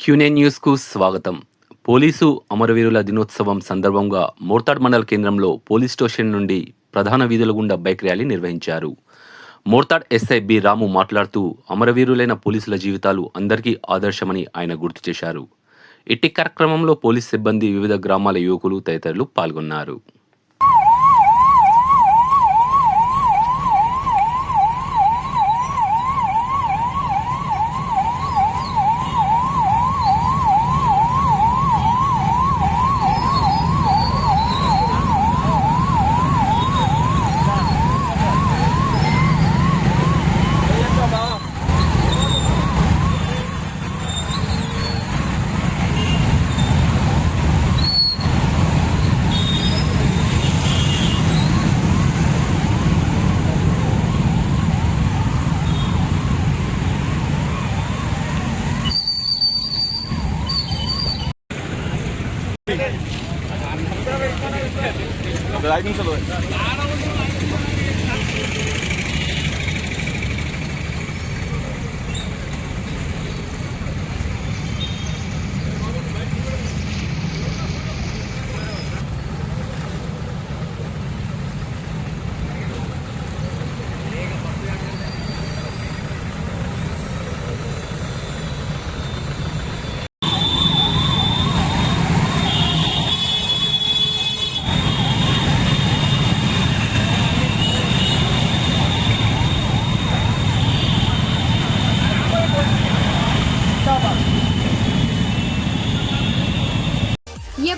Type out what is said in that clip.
క్యూనే న్యూస్కు స్వాగతం. పోలీసు అమరవీరుల దినోత్సవం సందర్భంగా మోర్తాడ్ మండల కేంద్రంలో పోలీస్ స్టేషన్ నుండి ప్రధాన వీధుల గుండా బైక్ ర్యాలీ నిర్వహించారు. మోర్తాడ్ ఎస్ఐ బి రాము మాట్లాడుతూ అమరవీరులైన పోలీసుల జీవితాలు అందరికీ ఆదర్శమని ఆయన గుర్తు చేశారు. ఇట్టి కార్యక్రమంలో పోలీస్ సిబ్బంది వివిధ గ్రామాల యువకులు తదితరులు పాల్గొన్నారు. ఐదు నిమిషాలు